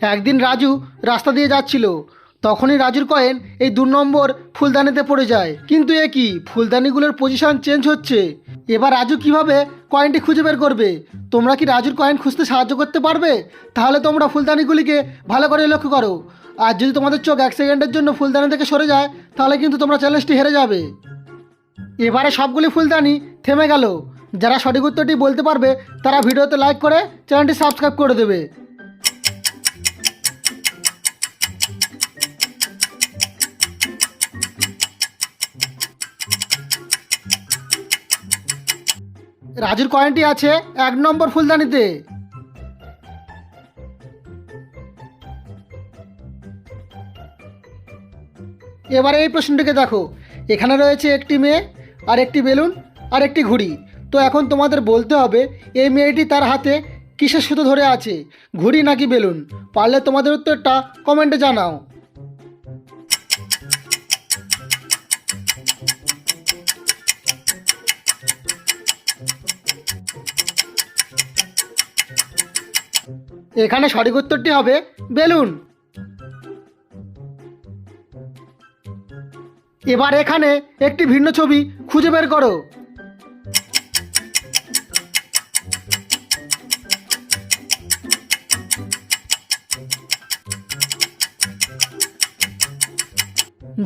একদিন রাজু রাস্তা দিয়ে যাচ্ছিল। তখনই রাজুর কয়েন এই দু নম্বর ফুলদানিতে পড়ে যায়। কিন্তু এ কি? ফুলদানিগুলোর পজিশন চেঞ্জ হচ্ছে। এবার রাজু কীভাবে কয়েনটি খুঁজে বের করবে? তোমরা কি রাজুর কয়েন খুঁজতে সাহায্য করতে পারবে? তাহলে তোমরা ফুলদানিগুলিকে ভালো করে লক্ষ্য করো। আর যদি তোমাদের চোখ এক সেকেন্ডের জন্য ফুলদানি থেকে সরে যায়, তাহলে কিন্তু তোমরা চ্যালেঞ্জটি হেরে যাবে। এবারে সবগুলি ফুলদানি থেমে গেল। যারা সঠিক উত্তরটি বলতে পারবে, তারা ভিডিওতে লাইক করে চ্যানেলটি সাবস্ক্রাইব করে দেবে। রাজুর কয়েনটি আছে এক নম্বর ফুলদানিতে। এবারে এই প্রশ্নটিকে দেখো। এখানে রয়েছে একটি মেয়ে আর একটি বেলুন আর একটি ঘুড়ি। তো এখন তোমাদের বলতে হবে, এই মেয়েটি তার হাতে কিসের সুতো ধরে আছে? ঘুড়ি নাকি বেলুন? পারলে তোমাদের উত্তরটা কমেন্টে জানাও। এখানে সঠিক উত্তরটি হবে বেলুন। এবার এখানে একটি ভিন্ন ছবি খুঁজে বের করো।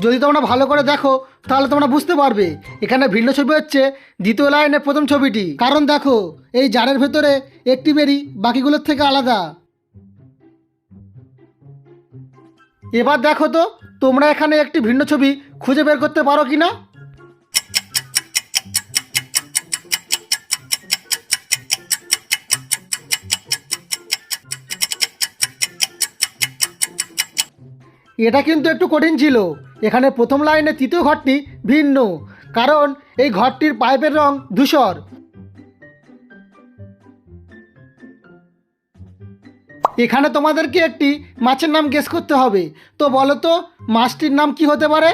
যদি তোমরা ভালো করে দেখো, তাহলে তোমরা বুঝতে পারবে। এখানে ভিন্ন ছবি হচ্ছে দ্বিতীয় লাইনের প্রথম ছবিটি। কারণ দেখো, এই জারের ভেতরে একটি বেরি বাকিগুলোর থেকে আলাদা। এবার দেখো তো, তোমরা এখানে একটি ভিন্ন ছবি খুঁজে বের করতে পারো কি না এটা কিন্তু একটু কঠিন ছিল। এখানে প্রথম লাইনে তৃতীয় ঘরটি ভিন্ন, কারণ এই ঘরটির পাইপের রং ধূসর। এখানে তোমাদেরকে একটি মাছের নাম গেস করতে হবে। তো বলো তো, মাছটির নাম কি হতে পারে?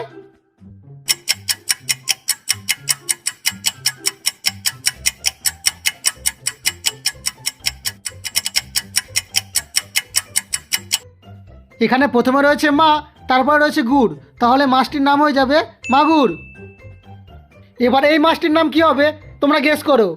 এখানে প্রথমে রয়েছে মা তারপরে রয়েছে গুড়। তাহলে মাছটির নাম হয়ে যাবে মাগুর। এবার এই মাছটির নাম কি হবে তোমরা গেস করো।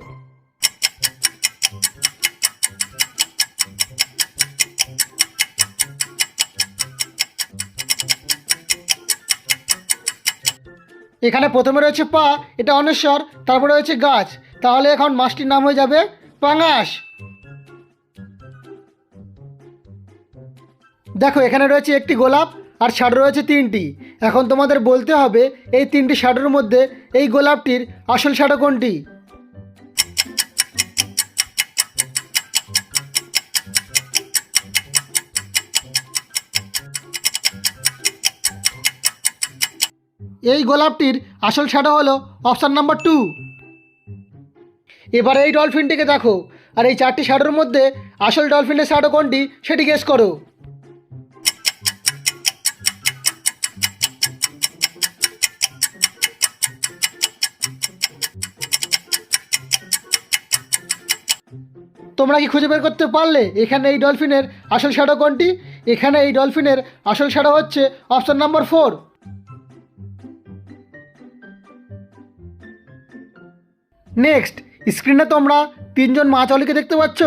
এখানে প্রথমে রয়েছে পা, এটা অনেশ্বর, তারপরে রয়েছে গাছ। তাহলে এখন মাছটির নাম হয়ে যাবে পাঙাশ। দেখো, এখানে রয়েছে একটি গোলাপ আর শ্যাডো রয়েছে তিনটি। এখন তোমাদের বলতে হবে এই তিনটি শ্যাডোর মধ্যে এই গোলাপটির আসল শ্যাডো কোনটি? এই গোলাপটির আসল শ্যাডো হলো অপশান নাম্বার টু। এবার এই ডলফিনটিকে দেখো। আর এই চারটি শ্যাডোর মধ্যে আসল ডলফিনের শ্যাডো কোনটি সেটি গেস করো। তোমরা কি খুঁজে বের করতে পারলে? এখানে এই ডলফিনের আসল শ্যাডো কোনটি? এখানে এই ডলফিনের আসল শ্যাডো হচ্ছে অপশন নাম্বার ফোর নেক্সট স্ক্রিনে তোমরা তিনজন মাছওয়ালিকে দেখতে পাচ্ছ,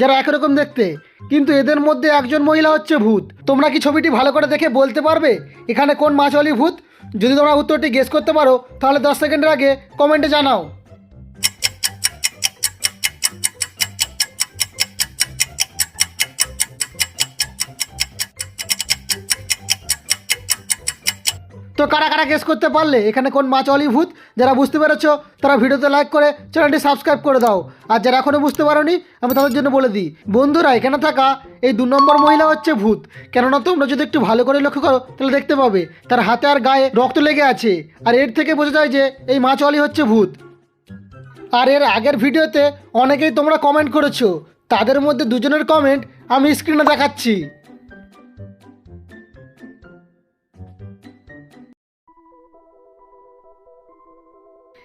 যারা একরকম দেখতে। কিন্তু এদের মধ্যে একজন মহিলা হচ্ছে ভূত। তোমরা কি ছবিটি ভালো করে দেখে বলতে পারবে? এখানে কোন মাছওয়ালি ভূত? যদি তোমরা উত্তরটি গেস করতে পারো, তাহলে দশ সেকেন্ডের আগে কমেন্টে জানাও। কারা কারা গেস করতে পারলে? এখানে কোন মাছ ভূত? যারা বুঝতে পেরেছ, তারা ভিডিওতে লাইক করে চ্যানেলটি সাবস্ক্রাইব করে দাও। আর যারা এখনও বুঝতে পারোনি, আমি তাদের জন্য বলে দিই, বন্ধুরা, এখানে থাকা এই দু নম্বর মহিলা হচ্ছে ভূত। কেননা তোমরা যদি একটু ভালো করে লক্ষ্য করো, তাহলে দেখতে পাবে, তার হাতে আর গায়ে রক্ত লেগে আছে। আর এর থেকে বোঝা যায় যে এই মাছ অলি হচ্ছে ভূত। আর এর আগের ভিডিওতে অনেকেই তোমরা কমেন্ট করেছ। তাদের মধ্যে দুজনের কমেন্ট আমি স্ক্রিনে দেখাচ্ছি।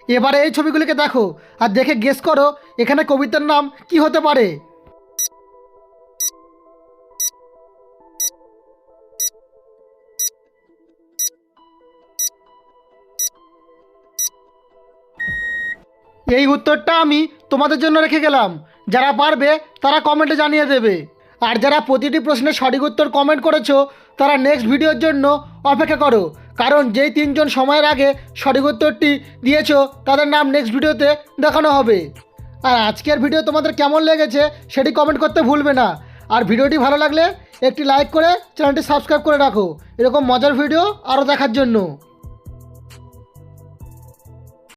এবারে এই ছবিগুলিকে দেখো আর দেখে গেস করো এখানে কবিতার নাম কি হতে পারে। এই উত্তরটা আমি তোমাদের জন্য রেখে গেলাম। যারা পারবে, তারা কমেন্টে জানিয়ে দেবে। আর যারা প্রতিটি প্রশ্নের সঠিক উত্তর কমেন্ট করেছ, তারা নেক্সট ভিডিওর জন্য অপেক্ষা করো। কারণ যেই তিনজন সময়ের আগে সঠিক উত্তরটি দিয়েছ, তাদের নাম নেক্সট ভিডিওতে দেখানো হবে। আর আজকের ভিডিও তোমাদের কেমন লেগেছে সেটি কমেন্ট করতে ভুলবে না। আর ভিডিওটি ভালো লাগলে একটি লাইক করে চ্যানেলটি সাবস্ক্রাইব করে রাখো। এরকম মজার ভিডিও আরও দেখার জন্য।